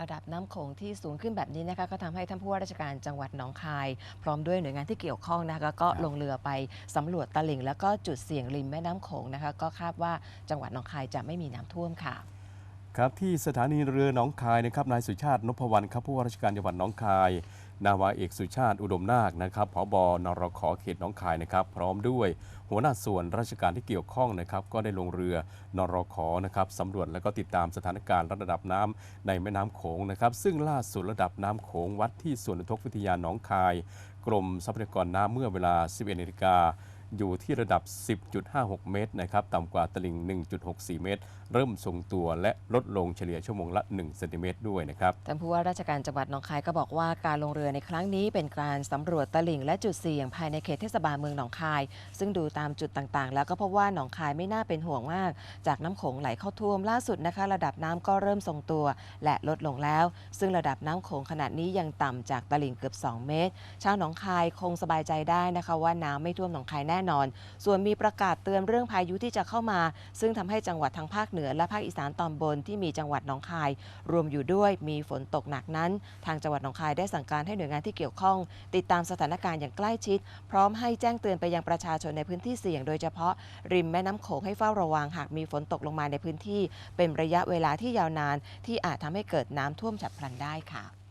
ระดับน้ำโขงที่สูงขึ้นแบบนี้นะคะก็ทำให้ท่านผู้ว่าราชการจังหวัดหนองคาย พร้อมด้วยหน่วยงานที่เกี่ยวข้องนะคะก็ลงเรือไปสำรวจตลิ่ง แล้วก็จุดเสี่ยงริมแม่น้ำโขงนะคะก็คาดว่าจังหวัดหนองคายจะไม่มีน้ำท่วมค่ะ ครับที่สถานีเรือหนองคายนะครับนายสุชาตินพวรรณครับผู้ว่าราชการจังหวัดหนองคาย นาวาเอกสุชาติอุดมนาคนะครับผบนรขเขตหนองคายนะครับ พร้อมด้วยหัวหน้าส่วนราชการที่เกี่ยวข้องนะครับ ก็ได้ลงเรือนรขนะครับสำรวจและก็ติดตามสถานการณ์ระดับน้ำในแม่น้ำโขงนะครับ ซึ่งล่าสุดระดับน้ำโขงวัดที่สวนอุทกวิทยาหนองคาย กรมทรัพยากรน้ำเมื่อเวลา 11นาฬิกา อยู่ที่ระดับ 10.56 เมตรนะครับต่ำกว่าตลิ่ง 1.64 เมตร เริ่มทรงตัวและลดลงเฉลี่ยชั่วโมงละ1เซนติเมตรด้วยนะครับท่านผู้ว่าราชการจังหวัดหนองคายก็บอกว่าการลงเรือในครั้งนี้เป็นการสำรวจตลิ่งและจุดเสี่ยงภายในเขตเทศบาลเมืองหนองคาย ซึ่งดูตามจุดต่างๆ แล้วก็พบว่าหนองคายไม่น่าเป็นห่วงมาก จากน้ำโขงไหลเข้าท่วมล่าสุดนะคะ ระดับน้ำก็เริ่มทรงตัว และลดลงแล้ว ซึ่งระดับน้ำโขงขนาดนี้ยังต่ำจากตลิ่งเกือบ 2 เมตร ชาวหนองคายคงสบายใจได้นะคะ ว่าน้ำไม่ท่วมหนองคายแน่นอน ส่วนมีประกาศเตือนเรื่องพายุที่จะเข้ามา ซึ่งทำให้จังหวัดทางภาคเหนือและภาคอีสานตอนบนที่มีจังหวัดหนองคาย รวมอยู่ด้วยมีฝนตกหนักนั้น ทางจังหวัดหนองคายได้สั่งการให้หน่วยงานที่เกี่ยวข้อง ติดตามสถานการณ์อย่างใกล้ชิด พร้อมให้แจ้งเตือนไปยังประชาชนในพื้นที่เสี่ยง โดยเฉพาะริมแม่น้ำโขงให้เฝ้าระวังหากมีฝนตกลงมาในพื้นที่ เป็นระยะเวลาที่ยาวนาน ที่อาจทำให้เกิดน้ำท่วมฉับพลันได้ค่ะ